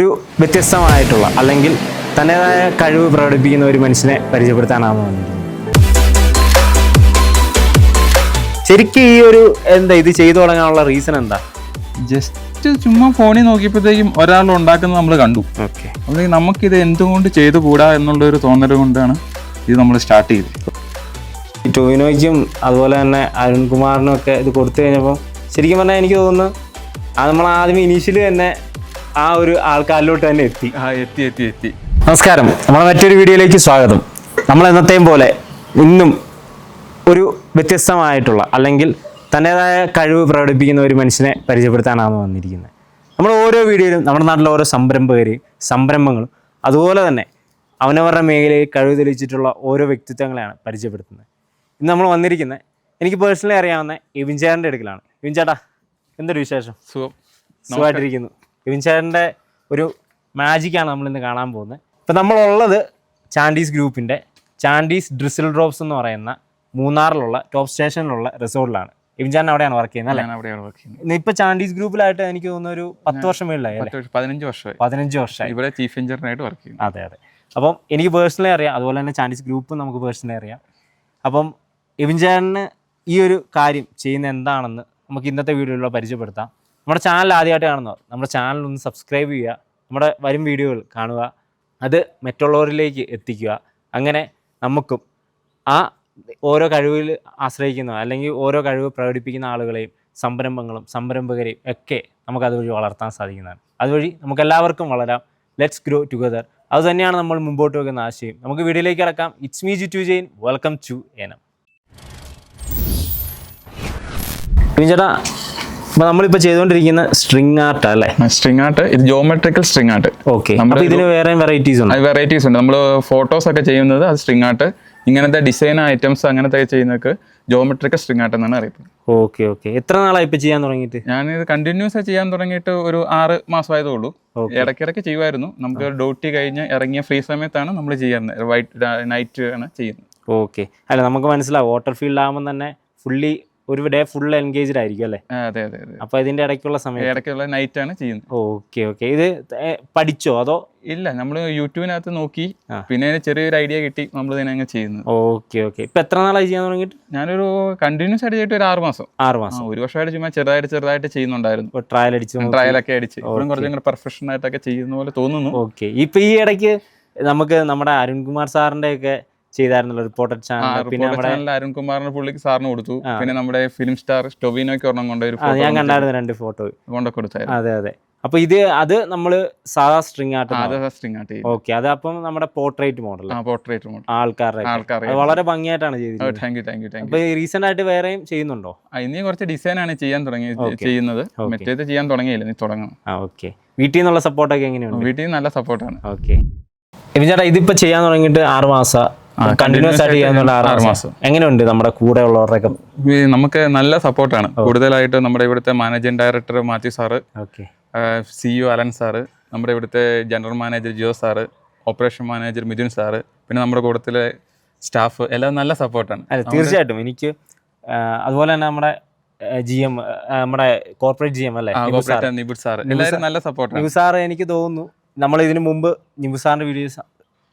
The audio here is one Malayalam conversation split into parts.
ഒരു വ്യത്യസ്തമായിട്ടുള്ള അല്ലെങ്കിൽ തന്റെതായ കഴിവ് പ്രകടിപ്പിക്കുന്ന ഒരു മനുഷ്യനെ പരിചയപ്പെടുത്താനാണ് വന്നിരിക്കുന്നത്. ശരിക്കും ഈ ഒരു എന്താ ഇത് ചെയ്തു തുടങ്ങാനുള്ള റീസൺ എന്താ? ജസ്റ്റ് ചുമ്മാ ഫോണിൽ നോക്കിയപ്പോഴത്തേക്കും ഒരാൾ ഉണ്ടാക്കുന്നത് നമ്മൾ കണ്ടു. ഓക്കെ അപ്പോഴത്തേക്കും നമുക്കിത് എന്തുകൊണ്ട് ചെയ്തു കൂടാ എന്നുള്ള ഒരു തോന്നൽ കൊണ്ടാണ് ഇത് നമ്മൾ സ്റ്റാർട്ട് ചെയ്തത്. ഈ ടോവിനോയ്ക്കും അതുപോലെ തന്നെ അരുൺകുമാറിനും ഒക്കെ ഇത് കൊടുത്തു കഴിഞ്ഞപ്പോൾ ശരിക്കും പറഞ്ഞാൽ എനിക്ക് തോന്നുന്നു അത് നമ്മൾ ആദ്യം ഇനീഷ്യലി തന്നെ ആ ഒരു ആൾക്കാരിലോട്ട് തന്നെ എത്തി. ആ എത്തി എത്തി എത്തി. നമസ്കാരം. നമ്മളെ മറ്റൊരു വീഡിയോയിലേക്ക് സ്വാഗതം. നമ്മൾ എന്നത്തെയും പോലെ ഇന്നും ഒരു വ്യത്യസ്തമായിട്ടുള്ള അല്ലെങ്കിൽ തന്റെതായ കഴിവ് പ്രകടിപ്പിക്കുന്ന ഒരു മനുഷ്യനെ പരിചയപ്പെടുത്താനാണ് വന്നിരിക്കുന്നത്. നമ്മൾ ഓരോ വീഡിയോയിലും നമ്മുടെ നാട്ടിലെ ഓരോ സംരംഭകരെയും സംരംഭങ്ങളും അതുപോലെ തന്നെ അവനവരുടെ മേഖലയിൽ കഴിവ് തെളിയിച്ചിട്ടുള്ള ഓരോ വ്യക്തിത്വങ്ങളെയാണ് പരിചയപ്പെടുത്തുന്നത്. ഇന്ന് നമ്മൾ വന്നിരിക്കുന്നത് എനിക്ക് പേഴ്സണലി അറിയാവുന്ന ചേട്ടന്റെ അടുക്കലാണ്. ഇവിൻ ചേട്ടാ എന്തൊരു വിശേഷം? സുഖം. സുഖമായിട്ടിരിക്കുന്നു. ഇവിൻ ചേട്ടന്റെ ഒരു മാജിക്കാണ് നമ്മൾ ഇന്ന് കാണാൻ പോകുന്നത്. ഇപ്പം നമ്മളുള്ളത് ചാൻഡീസ് ഗ്രൂപ്പിന്റെ ചാൻഡീസ് ഡ്രിസിൽ ഡ്രോപ്സ് എന്ന് പറയുന്ന മൂന്നാറിലുള്ള ടോപ്പ് സ്റ്റേഷനിലുള്ള റിസോർട്ടിലാണ്. ചേട്ടൻ അവിടെയാണ് വർക്ക് ചെയ്യുന്നത് അല്ലേ? അവിടെയാണ് വർക്ക് ചെയ്യുന്നത്. ഇപ്പം ചാൻഡീസ് ഗ്രൂപ്പിലായിട്ട് എനിക്ക് തോന്നുന്ന ഒരു പത്ത് വർഷം മേളിലായി പത്ത് വർഷം- പതിനഞ്ച് വർഷമായി. പതിനഞ്ച് വർഷമായി. ഇവിടെ ചീഫ് എഞ്ചിനീയറായിട്ട് വർക്ക് ചെയ്യുന്നു. അതെ അതെ. അപ്പം എനിക്ക് പേഴ്സണലി അറിയാം അതുപോലെ തന്നെ ചാൻഡീസ് ഗ്രൂപ്പ് നമുക്ക് പേഴ്സണലി അറിയാം. അപ്പം ചേട്ടന് ഈ ഒരു കാര്യം ചെയ്യുന്ന എന്താണെന്ന് നമുക്ക് ഇന്നത്തെ വീഡിയോയിലൂടെ പരിചയപ്പെടുത്താം. നമ്മുടെ ചാനൽ ആദ്യമായിട്ട് കാണുന്നവർ നമ്മുടെ ചാനൽ ഒന്ന് സബ്സ്ക്രൈബ് ചെയ്യുക നമ്മുടെ വരും വീഡിയോകൾ കാണുക അത് മറ്റുള്ളവരിലേക്ക് എത്തിക്കുക. അങ്ങനെ നമുക്കും ആ ഓരോ കഴിവിൽ ആശ്രയിക്കുന്ന അല്ലെങ്കിൽ ഓരോ കഴിവ് പ്രകടിപ്പിക്കുന്ന ആളുകളെയും സംരംഭങ്ങളും സംരംഭകരെയും ഒക്കെ നമുക്ക് അതുവഴി വളർത്താൻ സാധിക്കുന്നതാണ്. അതുവഴി നമുക്ക് എല്ലാവർക്കും വളരാം ലെറ്റ്സ് ഗ്രോ ടുഗദർ അതുതന്നെയാണ് നമ്മൾ മുമ്പോട്ട് വെക്കുന്ന ആശയം. നമുക്ക് വീഡിയോയിലേക്ക് കിടക്കാം. It's me G to Jain welcome to എനം ചേട്ടാ അപ്പോൾ നമ്മളിപ്പോൾ ചെയ്തുകൊണ്ടിരിക്കുന്ന സ്ട്രിങ് ആർട്ട് അല്ലേ? സ്ട്രിങ് ആർട്ട് ഇത് ജോമെട്രിക്കൽ സ്ട്രിങ് ആർട്ട് ഓക്കെ അപ്പോൾ ഇതിന് വേറെ വെറൈറ്റീസ് ഉണ്ട്? വെറൈറ്റീസ് ഉണ്ട്. നമ്മൾ ഫോട്ടോസ് ഒക്കെ ചെയ്യുന്നത് അത് സ്ട്രിങ് ആർട്ട് ഇങ്ങനത്തെ ഡിസൈൻ ഐറ്റംസ് അങ്ങനത്തെ ചെയ്യുന്നതൊക്കെ ജോമെട്രിക്കൽ സ്ട്രിങ് ആർട്ട് എന്നാണ് അറിയപ്പെടുന്നത്. ഓക്കെ ഓക്കെ എത്ര നാളായി ഇപ്പൊ ചെയ്യാൻ തുടങ്ങിയിട്ട്? ഞാനിത് കണ്ടിന്യൂസ് ആയി ചെയ്യാൻ തുടങ്ങിയിട്ട് ഒരു ആറ് മാസമായതേ ഉള്ളൂ ഇടയ്ക്കിടയ്ക്ക് ചെയ്യുമായിരുന്നു. നമുക്ക് ഡ്യൂട്ടി കഴിഞ്ഞ് ഇറങ്ങിയ ഫ്രീ സമയത്താണ് നമ്മൾ ചെയ്യുന്നത്. വൈറ്റ് നൈറ്റ് ആണ് ചെയ്യുന്നത്. ഓക്കെ അല്ല നമുക്ക് മനസ്സിലാവും. വാട്ടർ ഫീൽഡ് ആകുമ്പോൾ തന്നെ ഫുള്ളി ഒരു ഡേ ഫുൾ എൻഗേജ്ഡ് ആയിരിക്കും അല്ലേ? അതെ അതെ അതെ. അപ്പോൾ ഇതിന്റെ ഇടയ്ക്കുള്ള സമയം ഇടയ്ക്കുള്ള നൈറ്റ് ആണ് ചെയ്യുന്നത്. ഓക്കെ ഓക്കെ ഇത് പഠിച്ചോ അതോ? ഇല്ല നമ്മൾ യൂട്യൂബിനകത്ത് നോക്കി പിന്നെ ചെറിയൊരു ഐഡിയ കിട്ടി നമ്മൾ ഇതിനെ അങ്ങ് ചെയ്യുന്നത്. ഓക്കെ ഓക്കെ ഇപ്പൊ എത്ര നാളായി ചെയ്യാൻ തുടങ്ങിയിട്ട്? ഞാനൊരു കണ്ടിന്യൂസ് ആയിട്ട് ചെയ്തിട്ട് ഒരു ആറ് മാസം. ആറ് മാസം. ഒരു വർഷമായിട്ട് ചുമ്മാ ചെറുതായിട്ട് ചെറുതായിട്ട് ചെയ്യുന്നുണ്ടായിരുന്നു. ട്രയൽ അടിച്ച് ട്രയൽ ഒക്കെ അടിച്ച്. ഇപ്പോഴും കുറച്ചും കൂടെ പെർഫെക്ഷൻ ആയിട്ടൊക്കെ ചെയ്യുന്ന പോലെ തോന്നുന്നു. ഓക്കെ ഇപ്പൊ ഈ ഇടയ്ക്ക് നമുക്ക് നമ്മുടെ അരുൺകുമാർ സാറിന്റെ ഒക്കെ ചെയ്തായിരുന്നല്ലോ റിപ്പോർട്ടഡ് ചാനൽ പിന്നെ നമ്മുടെ അരുൺ അരുൺകുമാറിന് പുള്ളിക്ക് സാറിന് കൊടുത്തു. പിന്നെ നമ്മുടെ ഫിലിം സ്റ്റാർ ടൊവിനോയ്ക്ക് ഒരെണ്ണം കൊണ്ട് ഒരു ആ, ഞാൻ കണ്ടായിരുന്നു രണ്ട് ഫോട്ടോ. കൊണ്ട കൊടുത്തായിരുന്നു. അതെ അതെ. അപ്പൊ ഇത് അത് നമ്മൾ സാധാ string art string art okay അത് അപ്പം നമ്മുടെ പോർട്രേറ്റ് മോഡൽ പോർട്രേറ്റ് മോഡൽ ആൾക്കാരുടെ. ആൾക്കാരെ വളരെ ഭംഗിയായിട്ടാണ് ചെയ്തിരിക്കുന്നത്. Thank you thank you thank you recent ആയിട്ട് വേറെയും ചെയ്യുന്നുണ്ടോ? ഇനി കുറച്ച് ഡിസൈൻ ആണ് ചെയ്യാൻ തുടങ്ങി. ചെയ്യുന്നത്. മറ്റേത് ചെയ്യാൻ തുടങ്ങിയില്ല നീ തുടങ്ങണം. ഓക്കെ വീട്ടിൽ നിന്നുള്ള സപ്പോർട്ടൊക്കെ എങ്ങനെയാണ് വീട്ടിൽ നിന്ന് നല്ല സപ്പോർട്ടാണ് ഓക്കെ ഇപ്പം ചേട്ടാ ഇതിപ്പോ ചെയ്യാൻ തുടങ്ങിയിട്ട് ആറ് മാസം. കണ്ടിന്യൂസ് ആയിട്ട് ചെയ്യാന്നുള്ള ആറ് മാസം. എങ്ങനെയുണ്ട് നമ്മുടെ കൂടെ ഉള്ളവരുടെയൊക്കെ നമുക്ക് നല്ല സപ്പോർട്ടാണ്. കൂടുതലായിട്ട് നമ്മുടെ ഇവിടുത്തെ managing director Mathew sir okay. CEO Alan sir നമ്മുടെ ഇവിടുത്തെ general manager Jio sir operation manager Mithun sir പിന്നെ നമ്മുടെ കൂട്ടത്തിലെ സ്റ്റാഫ് എല്ലാം നല്ല സപ്പോർട്ടാണ്. അല്ല തീർച്ചയായിട്ടും. എനിക്ക് അതുപോലെ തന്നെ നമ്മുടെ ജി എം നമ്മുടെ കോർപ്പറേറ്റ് ജി എം അല്ലേ? നിബു സാർ. നിബുഡ് സാറ്. എല്ലാവരും നല്ല സപ്പോർട്ടാണ്. നിബു സാർ എനിക്ക് തോന്നുന്നു നമ്മൾ ഇതിനു മുമ്പ് നിബു സാറിന്റെ വീഡിയോസ്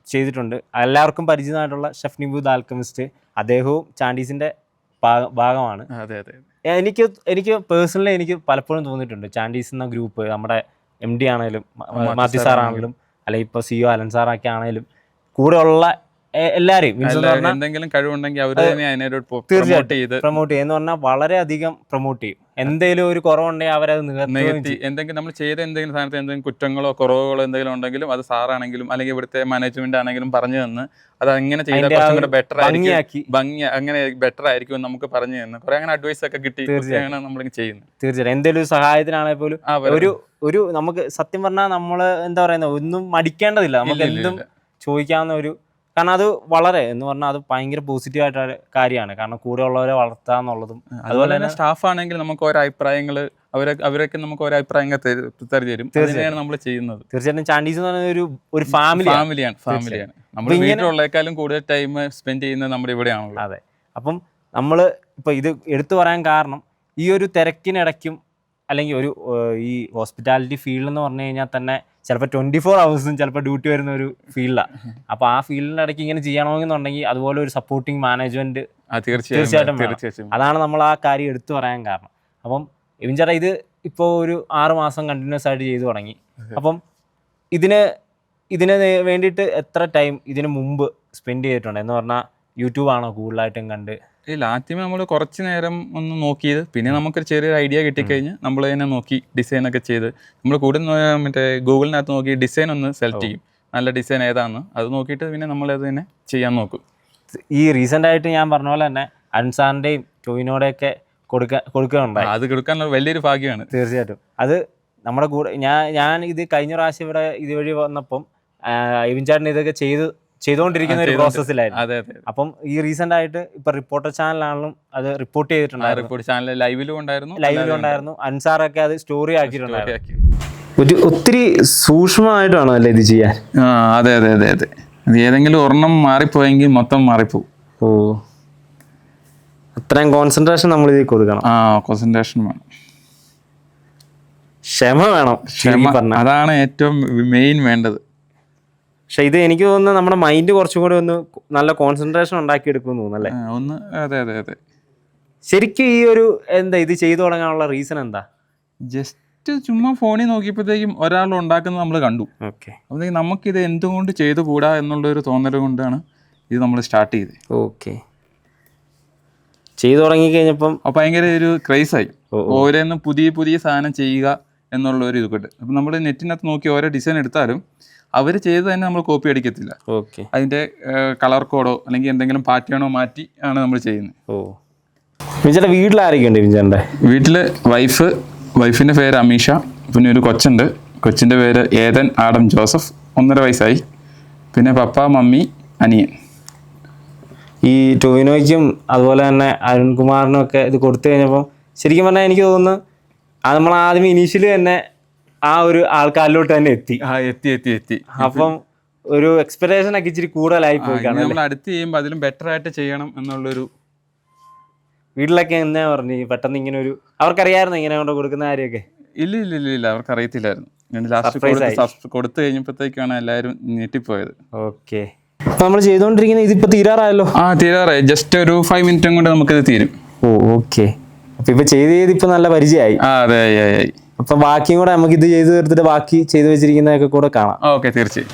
ചെയ്തിട്ടുണ്ട്. എല്ലാവർക്കും പരിചിതമായിട്ടുള്ള ഷെഫ് നിബു ദാൽക്കമിസ്റ്റ് ആൽക്കമിസ്റ്റ് അദ്ദേഹവും ചാൻഡീസിന്റെ ഭാഗമാണ്. അതെ അതെ എനിക്ക് എനിക്ക് പേഴ്സണലി എനിക്ക് പലപ്പോഴും തോന്നിയിട്ടുണ്ട്. ചാൻഡീസ് എന്ന ഗ്രൂപ്പ് നമ്മുടെ എം ഡി ആണെങ്കിലും മാത്യു സാറാണെങ്കിലും സാർ സാർ ആണെങ്കിലും അല്ലെങ്കിൽ ഇപ്പോൾ സിഒ അലൻ സാറൊക്കെ ആണെങ്കിലും കൂടെയുള്ള എ- എല്ലാവരെയും മീൻസ് എന്ന് എല്ലാവരും പറഞ്ഞാൽ എന്തെങ്കിലും കഴിവുണ്ടെങ്കിൽ അവർ തന്നെ പ്രൊമോട്ട്. ചെയ്ത് പ്രൊമോട്ട് ചെയ്യുന്ന പറഞ്ഞാൽ വളരെയധികം പ്രൊമോട്ട് ചെയ്യും. എന്തെങ്കിലും ഒരു കുറവുണ്ടെങ്കിൽ അവരത് നികത്തി എന്തെങ്കിലും നമ്മൾ ചെയ്ത എന്തെങ്കിലും സാധനത്തിൽ എന്തെങ്കിലും കുറ്റങ്ങളോ കുറവുകളോ എന്തെങ്കിലും ഉണ്ടെങ്കിലും അത് സാറാണെങ്കിലും അല്ലെങ്കിൽ ഇവിടുത്തെ മാനേജ്മെന്റ് ആണെങ്കിലും പറഞ്ഞു തന്ന് അത് അങ്ങനെ ചെയ്താൽ അതിന്റെ കുറച്ചും കൂടെ ബെറ്റർ ആയിരിക്കും. ഭംഗി അങ്ങനെ ബെറ്റർ ആയിരിക്കും എന്ന് നമുക്ക് പറഞ്ഞു തന്നു. കുറെ അങ്ങനെ അഡ്വൈസ് ഒക്കെ കിട്ടി. തീർച്ചയായും. നമ്മൾ ചെയ്യുന്നത്. തീർച്ചയായും എന്തെങ്കിലും സഹായത്തിനാണെങ്കിൽ പോലും ഒരു ഒരു നമുക്ക് സത്യം പറഞ്ഞാൽ നമ്മൾ എന്താ പറയുന്നത് ഒന്നും മടിക്കേണ്ടതില്ല. നമുക്ക് എന്തും ചോദിക്കാവുന്ന ഒരു കാരണം അത് വളരെ എന്ന് പറഞ്ഞാൽ അത് ഭയങ്കര പോസിറ്റീവ് ആയിട്ട് കാര്യമാണ്. കാരണം കൂടെ ഉള്ളവരെ വളർത്തുക എന്നുള്ളതും അതുപോലെ തന്നെ സ്റ്റാഫ് ആണെങ്കിൽ നമുക്ക് ഓരോ അഭിപ്രായങ്ങൾ അവരെ അവരൊക്കെ നമുക്ക് ഓരോ അഭിപ്രായങ്ങൾ തരു തീർച്ചയായും. നമ്മൾ ചെയ്യുന്നത്. തീർച്ചയായിട്ടും ചാൻഡീസ് എന്ന് പറയുന്ന ഒരു ഒരു ഫാമിലി ഫാമിലിയാണ് ഫാമിലിയാണ് നമ്മൾ വീട്ടിലുള്ളേക്കാളും കൂടുതൽ ടൈം സ്പെൻഡ് ചെയ്യുന്നത് നമ്മുടെ ഇവിടെയാണല്ലോ അതെ. അപ്പം നമ്മൾ ഇപ്പോൾ ഇത് എടുത്തു പറയാൻ കാരണം ഈ ഒരു തിരക്കിനിടയ്ക്കും അല്ലെങ്കിൽ ഒരു ഈ ഹോസ്പിറ്റാലിറ്റി ഫീൽഡ് എന്ന് പറഞ്ഞു കഴിഞ്ഞാൽ തന്നെ ചിലപ്പോൾ ട്വന്റി ഫോർ ഹവേഴ്സും ചിലപ്പോൾ ഡ്യൂട്ടി വരുന്ന ഒരു ഫീൽഡാണ് അപ്പോൾ ആ ഫീൽഡിന്റെ ഇടയ്ക്ക് ഇങ്ങനെ ചെയ്യണമെന്നുണ്ടെങ്കിൽ അതുപോലെ ഒരു സപ്പോർട്ടിങ് മാനേജ്മെന്റ് തീർച്ചയായിട്ടും അതാണ് നമ്മൾ ആ കാര്യം എടുത്തു പറയാൻ കാരണം. അപ്പം ചേട്ടാ ഇത് ഇപ്പോൾ ഒരു ആറ് മാസം കണ്ടിന്യൂസ് ആയിട്ട് ചെയ്തു തുടങ്ങി. അപ്പം ഇതിന് ഇതിന് വേണ്ടിയിട്ട് എത്ര ടൈം ഇതിന് മുമ്പ് സ്പെൻഡ് ചെയ്തിട്ടുണ്ട്? എന്ന് പറഞ്ഞാൽ യൂട്യൂബാണോ കൂടുതലായിട്ടും കണ്ട്? ഇല്ല ആദ്യമേ നമ്മൾ കുറച്ച് നേരം ഒന്ന് നോക്കിയത് പിന്നെ നമുക്കൊരു ചെറിയൊരു ഐഡിയ കിട്ടിക്കഴിഞ്ഞ് നമ്മൾ തന്നെ നോക്കി ഡിസൈൻ ഒക്കെ ചെയ്ത് നമ്മൾ കൂടുതൽ മറ്റേ ഗൂഗിളിനകത്ത് നോക്കി ഡിസൈൻ ഒന്ന് സെലക്ട് ചെയ്യും. നല്ല ഡിസൈൻ ഏതാണെന്ന് അത് നോക്കിയിട്ട് പിന്നെ നമ്മൾ അത് തന്നെ ചെയ്യാൻ നോക്കും. ഈ റീസെന്റ് ആയിട്ട് ഞാൻ പറഞ്ഞ പോലെ തന്നെ അൻസാറിന്റെയും ടോയിനോടെയൊക്കെ കൊടുക്കാൻ അത് കൊടുക്കാനുള്ള വലിയൊരു ഭാഗ്യമാണ്. തീർച്ചയായിട്ടും. അത് നമ്മുടെ കൂടെ ഞാൻ ഞാൻ ഇത് കഴിഞ്ഞ പ്രാവശ്യം ഇവിടെ ഇതുവഴി വന്നപ്പം ഇവിൻ ചേട്ടൻ ഇതൊക്കെ ചെയ്ത് ചെയ്തുകൊണ്ടിരിക്കുന്ന ഒരു പ്രോസസ്സിലായിരുന്നു അതെ അതെ അപ്പം ഈ റീസെന്റ് ആയിട്ട് ഇപ്പൊ റിപ്പോർട്ടർ ചാനലാണെങ്കിലും അത് റിപ്പോർട്ട് ചെയ്തിട്ടുണ്ടായിരുന്നു. റിപ്പോർട്ട് ചാനൽ ലൈവിലും ഉണ്ടായിരുന്നു ലൈവിലും ഉണ്ടായിരുന്നു. അൻസാറൊക്കെ അത് സ്റ്റോറി ആക്കിയിട്ടുണ്ടായിരുന്നു. ഒരു ഒത്തിരി സൂക്ഷ്മമായിട്ടാണോ അല്ലേ ഇത് ചെയ്യാൻ? ആ അതെ അതെ അതെ അതെ. അത് ഏതെങ്കിലും ഒരെണ്ണം മാറിപ്പോയെങ്കിൽ മൊത്തം മാറിപ്പോവും. ഓ. അത്രയും കോൺസെൻട്രേഷൻ നമ്മൾ ഇതിൽ കൊടുക്കണം. ആ കോൺസെൻട്രേഷൻ വേണം. ക്ഷമ വേണം ക്ഷമ അതാണ് ഏറ്റവും മെയിൻ വേണ്ടത്. പക്ഷെ ഇത് എനിക്ക് തോന്നുന്നു നമ്മുടെ മൈൻഡ് കുറച്ചും കൂടി ഒന്ന് നല്ല കോൺസെൻട്രേഷൻ ഉണ്ടാക്കി എടുക്കുമെന്ന് തോന്നുന്നു അല്ലേ? ഒന്ന് അതെ അതെ അതെ. ശരിക്കും ഈ ഒരു എന്താ ഇത് ചെയ്തു തുടങ്ങാനുള്ള റീസൺ എന്താ? ജസ്റ്റ് ചുമ്മാ ഫോണിൽ നോക്കിയപ്പോഴത്തേക്കും ഒരാൾ ഉണ്ടാക്കുന്നത് നമ്മൾ കണ്ടു. ഓക്കെ അപ്പോഴത്തേക്കും ഇത് എന്തുകൊണ്ട് ചെയ്തു കൂടാ എന്നുള്ള ഒരു തോന്നൽ കൊണ്ടാണ് ഇത് നമ്മൾ സ്റ്റാർട്ട് ചെയ്തത് ഓക്കെ ചെയ്തു തുടങ്ങി കഴിഞ്ഞപ്പം ഭയങ്കര ഒരു ക്രൈസായി ആയി. ഓരോന്നും പുതിയ പുതിയ സാധനം ചെയ്യുക എന്നുള്ള ഒരു ഇത് കിട്ടും അപ്പം നമ്മൾ നെറ്റിനകത്ത് നോക്കി ഓരോ ഡിസൈൻ എടുത്താലും അവർ ചെയ്ത് തന്നെ നമ്മൾ കോപ്പി അടിക്കത്തില്ല. ഓക്കെ അതിന്റെ കളർ കോഡോ അല്ലെങ്കിൽ എന്തെങ്കിലും പാറ്റേണോ മാറ്റി ആണ് നമ്മൾ ചെയ്യുന്നത്. ഓ. വിജയുടെ വീട്ടിൽ ആരൊക്കെയുണ്ട് വിജയന്റെ വീട്ടിൽ വൈഫ് വൈഫിന്റെ പേര് അമീഷ പിന്നെ ഒരു കൊച്ചുണ്ട്. കൊച്ചിന്റെ പേര് ഏതൻ ആഡം ജോസഫ് ഒന്നര വയസ്സായി. പിന്നെ പപ്പ മമ്മി അനിയൻ. ഈ ടോവിനോയ്ക്കും അതുപോലെ തന്നെ അരുൺകുമാറിനും ഒക്കെ ഇത് കൊടുത്തു കഴിഞ്ഞപ്പോൾ ശരിക്കും പറഞ്ഞാൽ എനിക്ക് തോന്നുന്നു അത് നമ്മൾ ആദ്യം ഇനീഷ്യലി തന്നെ ആ ഒരു ആൾക്കാരിലോട്ട് തന്നെ എത്തി. ആ എത്തി എത്തി എത്തി. അപ്പം ഒരു എക്സ്പെക്ടേഷൻ ഒക്കെ ഇച്ചിരി കൂടുതലായി പോയി നമ്മൾ അടുത്ത് ചെയ്യുമ്പോൾ അതിലും ബെറ്റർ ആയിട്ട് ചെയ്യണം എന്നുള്ളൊരു വീട്ടിലൊക്കെ എന്നാ പറഞ്ഞു പെട്ടെന്ന് ഇങ്ങനെ ഒരു അവർക്കറിയായിരുന്നു ഇങ്ങനെ കൊണ്ട് കൊടുക്കുന്ന കാര്യമൊക്കെ? ഇല്ല ഇല്ല ഇല്ല ഇല്ല അവർക്ക് അറിയത്തില്ലായിരുന്നു ഞാൻ ലാസ്റ്റ് Surprise കൊടുത്ത് കഴിഞ്ഞപ്പോഴത്തേക്കാണ് എല്ലാവരും ഞെട്ടിപ്പോയത്. ഓക്കെ. നമ്മൾ ചെയ്തോണ്ടിരിക്കുന്നത് ഇതിപ്പോ തീരാറായല്ലോ? ആ തീരാറായി. ജസ്റ്റ് ഒരു ഫൈവ് മിനിറ്റും കൊണ്ട് നമുക്കിത് തീരും. Oh okay. അപ്പൊ ഇപ്പൊ ചെയ്ത് ചെയ്ത് ഇപ്പൊ നല്ല പരിചയമായി. അതെ അപ്പൊ ബാക്കിയും കൂടെ നമുക്ക് ഇത് ചെയ്ത് തീർത്തിട്ട് ബാക്കി ചെയ്തു വെച്ചിരിക്കുന്നതൊക്കെ കൂടെ കാണാം. ഓക്കെ തീർച്ചയായും.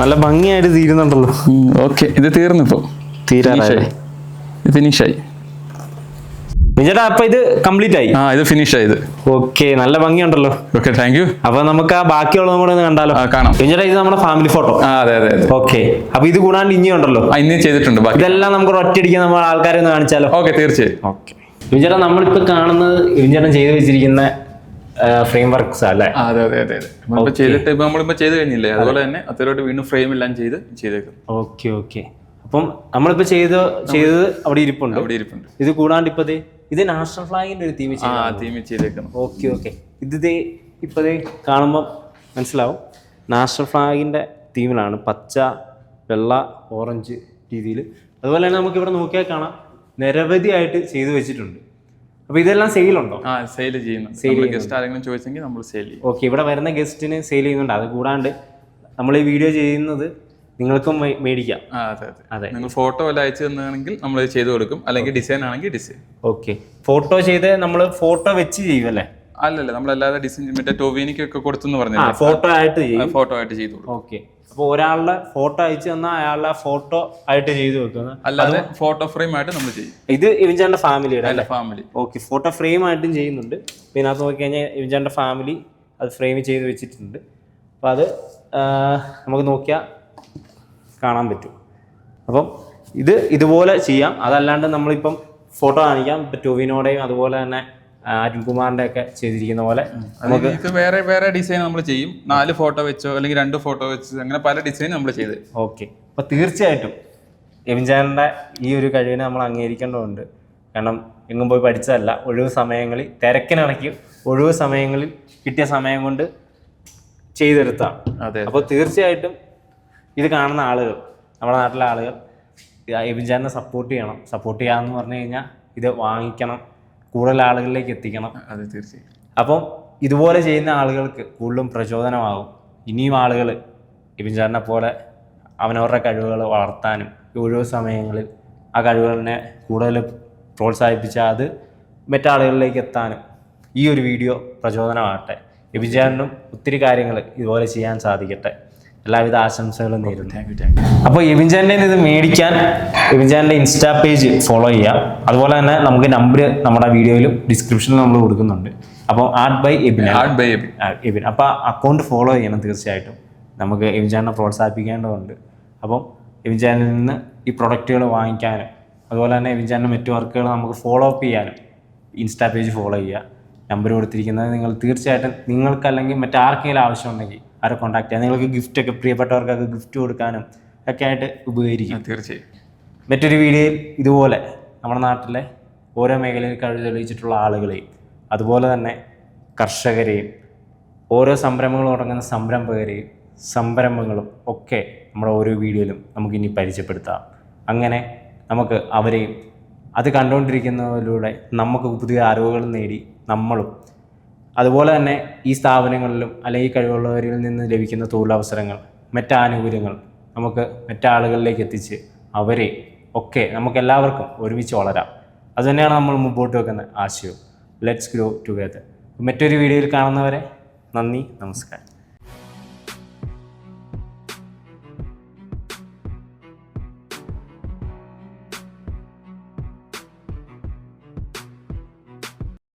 നല്ല ഭംഗിയായിട്ട് തീരുന്നുണ്ടല്ലോ. ഓക്കെ ഇത് തീർന്നിപ്പോ. തീരാറായി ഫിനിഷായി. വിജേട്ടാ അപ്പൊ ഇത് കംപ്ലീറ്റ് ആയി. ആ ഇത് ഫിനിഷ് ഇത്. ഓക്കെ നല്ല ഭംഗിയുണ്ടല്ലോ. ഓക്കെ താങ്ക് യു അപ്പൊ നമുക്ക് ആ ബാക്കിയുള്ളതും കൂടെ ഒന്ന് കണ്ടാലോ? കാണാം. വിജേട്ടാ ഇത് നമ്മുടെ ഫാമിലി ഫോട്ടോ ആ അതെ അതെ ഓക്കെ അപ്പൊ ഇത് കൂടാണ്ട് ഇനി ഉണ്ടല്ലോ. ഇനി ചെയ്തിട്ടുണ്ട് ഇതെല്ലാം നമുക്ക് ഒറ്റയടിക്ക് നമ്മൾ ആൾക്കാരെ ഒന്ന് കാണിച്ചാലോ? ഓക്കെ തീർച്ചയായും. ഓക്കെ വിജേട്ടാ നമ്മളിപ്പോ കാണുന്നത് വിജേട്ടൻ ചെയ്തു വെച്ചിരിക്കുന്ന ഫ്രെയിം വർക്ക്സ് അല്ലേ? അതെ അതെ അതെ അതെ. ചെയ്തിട്ട് ഇപ്പൊ നമ്മളിപ്പോ ചെയ്ത് കഴിഞ്ഞില്ലേ? അതുപോലെ തന്നെ അത്രയോട്ട് വീണ്ടും ഫ്രെയിം എല്ലാം ചെയ്ത് ചെയ്തേക്കും. ഓക്കെ ഓക്കെ അപ്പം നമ്മളിപ്പോ ചെയ്ത് ചെയ്തത് അവിടെ ഇരിപ്പുണ്ട്. അവിടെ ഇരിപ്പുണ്ട്. ഇത് കൂടാണ്ട് ഇപ്പൊ ദേ ഇത് നാഷണൽ ഫ്ലാഗിന്റെ ഒരു തീമി ആ തീമിൽ ചെയ്തേക്കണം. Okay okay. ഇത് ദേ ഇപ്പൊ ദേ കാണുമ്പോൾ മനസ്സിലാവും. നാഷണൽ ഫ്ലാഗിന്റെ തീമിലാണ് പച്ച വെള്ള ഓറഞ്ച് രീതിയിൽ അതുപോലെ തന്നെ നമുക്ക് ഇവിടെ നോക്കിയാൽ കാണാം. നിരവധിയായിട്ട് ചെയ്തു വെച്ചിട്ടുണ്ട്. അപ്പൊ ഇതെല്ലാം സെയിലുണ്ടോ ആ സെയിൽ ചെയ്യുന്നു. സെയിൽ ഗസ്റ്റ് ആരെങ്കിലും ചോദിച്ചെങ്കിൽ നമ്മൾ സെയിൽ ചെയ്യും. ഓക്കെ ഇവിടെ വരുന്ന ഗസ്റ്റിന് സെയിൽ ചെയ്യുന്നുണ്ട്. അത് കൂടാണ്ട് നമ്മൾ ഈ വീഡിയോ ചെയ്യുന്നത് നിങ്ങൾക്കും മേടിക്കാം. അതെ. നിങ്ങൾ ഫോട്ടോ വല്ല അയച്ചു തന്നാണെങ്കിൽ നമ്മൾ ചെയ്തു കൊടുക്കും. അല്ലെങ്കിൽ ഡിസൈൻ ആണെങ്കിൽ ഡിസൈൻ ഓക്കെ ഫോട്ടോ ചെയ്ത് നമ്മൾ ഫോട്ടോ വെച്ച് ചെയ്യും അല്ലേ? അല്ലല്ല നമ്മളല്ലാതെ ഡിസൈൻ മറ്റേ ടോവിനിക്കൊക്കെ ഒക്കെ കൊടുത്തു പറഞ്ഞു ഫോട്ടോ ആയിട്ട് ചെയ്യും. ഫോട്ടോ ആയിട്ട് ചെയ്തു ഓക്കെ അപ്പോൾ ഒരാളുടെ ഫോട്ടോ അയച്ചു തന്നാൽ അയാളുടെ ഫോട്ടോ ആയിട്ട് ചെയ്തു വെക്കുന്നത് അല്ലാതെ ഫോട്ടോ ഫ്രെയിം ആയിട്ട് നമ്മൾ ചെയ്യും. ഇത് ഇവിൻചാന്റെ ഫാമിലിയുടെ അല്ല ഫാമിലി ഓക്കെ ഫോട്ടോ ഫ്രെയിം ആയിട്ടും ചെയ്യുന്നുണ്ട്. പിന്നെ ഇതിനകത്ത് നോക്കിക്കഴിഞ്ഞാൽ ഇവിൻചാന്റെ ഫാമിലി അത് ഫ്രെയിം ചെയ്ത് വെച്ചിട്ടുണ്ട്. അപ്പോൾ അത് നമുക്ക് നോക്കിയാൽ കാണാൻ പറ്റും. അപ്പം ഇത് ഇതുപോലെ ചെയ്യാം. അതല്ലാണ്ട് നമ്മളിപ്പം ഫോട്ടോ കാണിക്കാം. ഇപ്പം ടൊവിനോടെയും അതുപോലെ തന്നെ അരുൺകുമാറിന്റെ ഒക്കെ ചെയ്തിരിക്കുന്ന പോലെ നമുക്ക് വേറെ വേറെ ഡിസൈൻ നമ്മൾ ചെയ്യും. നാല് ഫോട്ടോ വെച്ചോ അല്ലെങ്കിൽ രണ്ട് ഫോട്ടോ വെച്ച് അങ്ങനെ പല ഡിസൈൻ നമ്മൾ ചെയ്ത്. ഓക്കെ. അപ്പോൾ തീർച്ചയായിട്ടും എമിൻചാന്റെ ഈ ഒരു കഴിവിനെ നമ്മൾ അംഗീകരിക്കേണ്ടതുണ്ട്. കാരണം എങ്ങും പോയി പഠിച്ചതല്ല. ഒഴിവ് സമയങ്ങളിൽ തിരക്കിനിടയ്ക്ക് ഒഴിവ് സമയങ്ങളിൽ കിട്ടിയ സമയം കൊണ്ട് ചെയ്തെടുത്താണ് അതെ അപ്പോൾ തീർച്ചയായിട്ടും ഇത് കാണുന്ന ആളുകൾ നമ്മുടെ നാട്ടിലെ ആളുകൾ എബിൻചാനെ സപ്പോർട്ട് ചെയ്യണം. സപ്പോർട്ട് ചെയ്യാന്ന് പറഞ്ഞു കഴിഞ്ഞാൽ ഇത് വാങ്ങിക്കണം. കൂടുതൽ ആളുകളിലേക്ക് എത്തിക്കണം. അത് തീർച്ചയായും. അപ്പം ഇതുപോലെ ചെയ്യുന്ന ആളുകൾക്ക് കൂടുതലും പ്രചോദനമാകും. ഇനിയും ആളുകൾ എബിൻചാറിനെ പോലെ അവനവരുടെ കഴിവുകൾ വളർത്താനും ഓരോ സമയങ്ങളിൽ ആ കഴിവുകളിനെ കൂടുതൽ പ്രോത്സാഹിപ്പിച്ചാൽ അത് മറ്റാളുകളിലേക്ക് എത്താനും ഈ ഒരു വീഡിയോ പ്രചോദനമാകട്ടെ. എബിൻചാറിനും ഒത്തിരി കാര്യങ്ങൾ ഇതുപോലെ ചെയ്യാൻ സാധിക്കട്ടെ. എല്ലാവിധ ആശംസകളും നേരുന്നു. താങ്ക് യു താങ്ക് യു അപ്പോൾ എബിൻചാന്റെ ഇത് മേടിക്കാൻ എബിൻചാന്റെ ഇൻസ്റ്റാ പേജ് ഫോളോ ചെയ്യാം അതുപോലെ തന്നെ നമുക്ക് നമ്പർ നമ്മുടെ വീഡിയോയിലും ഡിസ്ക്രിപ്ഷനിലും നമ്മൾ കൊടുക്കുന്നുണ്ട്. അപ്പോൾ art by Abin art by Abin Abin അപ്പോൾ അക്കൗണ്ട് ഫോളോ ചെയ്യണം തീർച്ചയായിട്ടും. നമുക്ക് എബിൻചാനെ പ്രോത്സാഹിപ്പിക്കേണ്ടതുണ്ട്. അപ്പം എബിൻചാനിൽ നിന്ന് ഈ പ്രൊഡക്റ്റുകൾ വാങ്ങിക്കാനും അതുപോലെ തന്നെ എബിൻചാന്റെ മറ്റു വർക്കുകൾ നമുക്ക് ഫോളോ അപ്പ് ചെയ്യാനും ഇൻസ്റ്റാ പേജ് ഫോളോ ചെയ്യുക. നമ്പർ കൊടുത്തിരിക്കുന്നത് നിങ്ങൾ തീർച്ചയായിട്ടും നിങ്ങൾക്ക് അല്ലെങ്കിൽ മറ്റാർക്കെങ്കിലും ആവശ്യമുണ്ടെങ്കിൽ ആരെ കോണ്ടാക്ട് ചെയ്യാം. നിങ്ങൾക്ക് ഗിഫ്റ്റ് ഒക്കെ പ്രിയപ്പെട്ടവർക്കൊക്കെ ഗിഫ്റ്റ് കൊടുക്കാനും ഒക്കെ ആയിട്ട് ഉപകരിക്കും. തീർച്ചയായും. മറ്റൊരു വീഡിയോയിൽ ഇതുപോലെ നമ്മുടെ നാട്ടിലെ ഓരോ മേഖലയിൽ കഴിവ് തെളിയിച്ചിട്ടുള്ള ആളുകളെയും അതുപോലെ തന്നെ കർഷകരെയും ഓരോ സംരംഭങ്ങൾ തുടങ്ങുന്ന സംരംഭകരെയും സംരംഭങ്ങളും ഒക്കെ നമ്മുടെ ഓരോ വീഡിയോയിലും നമുക്ക് ഇനി പരിചയപ്പെടുത്താം. അങ്ങനെ നമുക്ക് അവരെയും അത് കണ്ടുകൊണ്ടിരിക്കുന്നതിലൂടെ നമുക്ക് പുതിയ അറിവുകൾ നേടി നമ്മളും അതുപോലെ തന്നെ ഈ സ്ഥാപനങ്ങളിലും അല്ലെങ്കിൽ കഴിവുള്ളവരിൽ നിന്ന് ലഭിക്കുന്ന തൊഴിലവസരങ്ങൾ മറ്റാനുകൂല്യങ്ങൾ നമുക്ക് മറ്റാളുകളിലേക്ക് എത്തിച്ച് അവരെ ഒക്കെ നമുക്ക് എല്ലാവർക്കും ഒരുമിച്ച് വളരാം. അതുതന്നെയാണ് നമ്മൾ മുമ്പോട്ട് വെക്കുന്ന ആശയവും. ലെറ്റ്സ് ഗ്രോ ടുഗെദർ മറ്റൊരു വീഡിയോയിൽ കാണുന്നവരെ നന്ദി നമസ്കാരം.